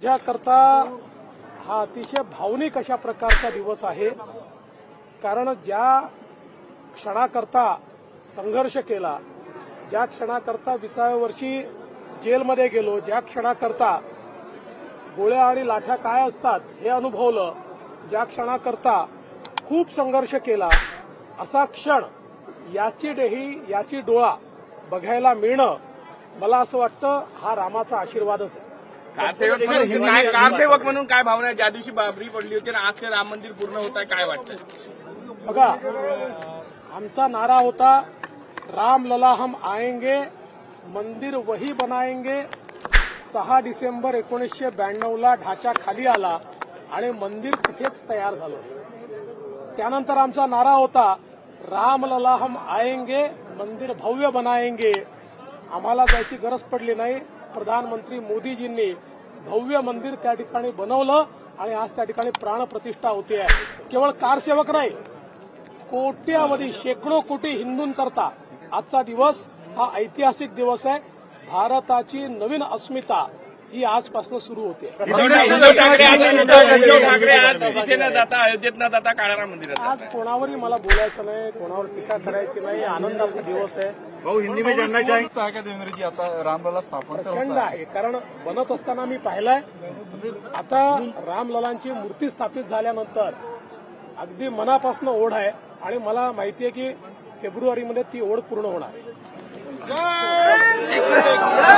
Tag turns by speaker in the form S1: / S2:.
S1: माझ्याकरता हा अतिशय भावनिक अशा प्रकारचा दिवस आहे. कारण ज्या क्षणाकरता संघर्ष केला ज्या क्षणाकरता विसाव्या वर्षी जेलमध्ये गेलो ज्या क्षणाकरता गोळ्या आणि लाठ्या काय असतात हे अनुभवलं ज्या क्षणाकरता खूप संघर्ष केला असा क्षण याची डेही याची डोळा बघायला मिळणं मला असं वाटतं हा रामाचा आशीर्वादच आहे.
S2: कारसेवक म्हणून काय कारसेवक म्हणून काय भावना आहे? ज्या दिवशी बाबरी पडली होती आणि आज ते राम मंदिर पूर्ण होत आहे काय वाटतंय?
S1: बघा आमचा नारा होता राम लला हम आएंगे मंदिर वही बनाएंगे. सहा डिसेंबर एकोणीसशे ब्याण्णवला ढाचा खाली आला आणि मंदिर तिथेच तयार झालं. त्यानंतर आमचा नारा होता राम लला हम आएंगे मंदिर भव्य बनाएंगे. आम्हाला जायची गरज पडली नाही. प्रधानमंत्री मोदीजींनी भव्य मंदिर त्या ठिकाणी बनवलं आणि आज त्या ठिकाणी प्राणप्रतिष्ठा होते आहे केवळ कारसेवक नाही कोट्यावधी शेकडो कोटी हिंदूंकरता आजचा दिवस हा ऐतिहासिक दिवस आहे. भारताची नवीन अस्मिता ही आजपासून सुरू होते
S2: आज
S1: कोणावरही मला बोलायचं नाही कोणावर टीका करायची नाही आनंदाचा दिवस आहे.
S3: भाऊ हिंदी में जानना चाहेंगे
S4: आहे का देवेंद्र जी आता रामलला स्थापन
S1: प्रचंड आहे. कारण बनत असताना मी पाहिलंय आता रामललांची मूर्ती स्थापित झाल्यानंतर अगदी मनापासून ओढ आहे आणि मला माहिती आहे की फेब्रुवारीमध्ये ती ओढ पूर्ण होणार आहे.